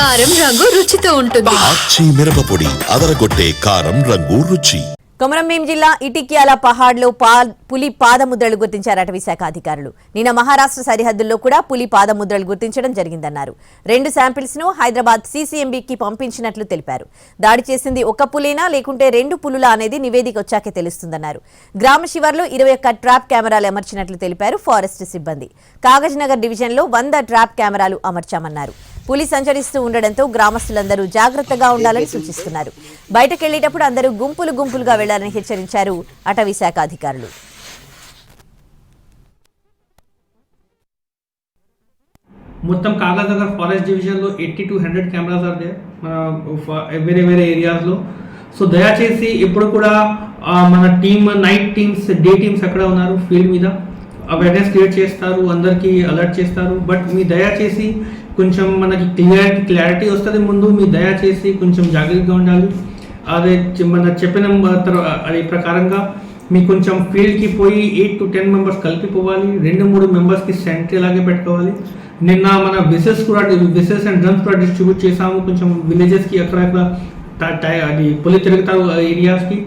కారం రంగు రుచితో ఉంటుంది. మిరపపొడి అదరగొట్టే కారం రంగు రుచి. కొమరంభీం జిల్లా ఇటిక్యాల పహాడ్లో పా పులి పాదముద్రలు గుర్తించారు అటవీ శాఖ అధికారులు. నిన్న మహారాష్ట్ర సరిహద్దుల్లో కూడా పులి పాదముద్రలు గుర్తించడం జరిగిందన్నారు. రెండు శాంపిల్స్ను హైదరాబాద్ సీసీఎంబీకి పంపించినట్లు తెలిపారు. దాడి చేసింది ఒక పులేనా లేకుంటే రెండు పులులా అనేది నివేదిక వచ్చాకే తెలుస్తుందన్నారు. గ్రామ శివార్లో ఇరవై ఒక్క ట్రాప్ కెమెరాలు అమర్చినట్లు తెలిపారు ఫారెస్ట్ సిబ్బంది. కాగజ్ నగర్ డివిజన్లో వంద ట్రాప్ కెమెరాలు అమర్చామన్నారు. పులి సంచరిస్తూ ఉండడంతో గ్రామస్తులందరూ జాగ్రత్తగా ఉండాలని సూచిస్తున్నారు. బయటకెళ్ళేటప్పుడు అందరూ గుంపులు గుంపులుగా వెళ్ళాలని హెచ్చరించారు అటవీ శాఖ అధికారులు. మొత్తం కాగజ్ నగర్ ఫారెస్ట్ డివిజన్లో eighty two hundred cameras are there మన వేరే వేరే ఏరియాస్లో. సో దయచేసి ఇప్పుడు కూడా మన team night teams day teams అక్కడ ఉన్నారు? ఫీల్డ్ మీద? అవేర్నెస్ క్రియేట్ చేస్తారు అందరికీ అలర్ట్ చేస్తారు. బట్ మీ దయచేసి కొంచెం మనకి క్లియర్ క్లారిటీ వస్తుంది ముందు. మీ దయచేసి కొంచెం జాగ్రత్తగా ఉండాలి. అదే మన చెప్పిన అది ప్రకారంగా మీ కొంచెం ఫీల్డ్కి పోయి ఎయిట్ టు టెన్ మెంబర్స్ కలిపి పోవాలి. రెండు మూడు మెంబర్స్కి సెంట్రీ లాగే పెట్టుకోవాలి. నిన్న మన బిసెస్ కూడా విసెస్ అండ్ డ్రమ్స్ కూడా డిస్ట్రిబ్యూట్ చేసాము. కొంచెం విలేజెస్కి అక్కడ అది పొలి తిరుగుతారు ఏరియాస్కి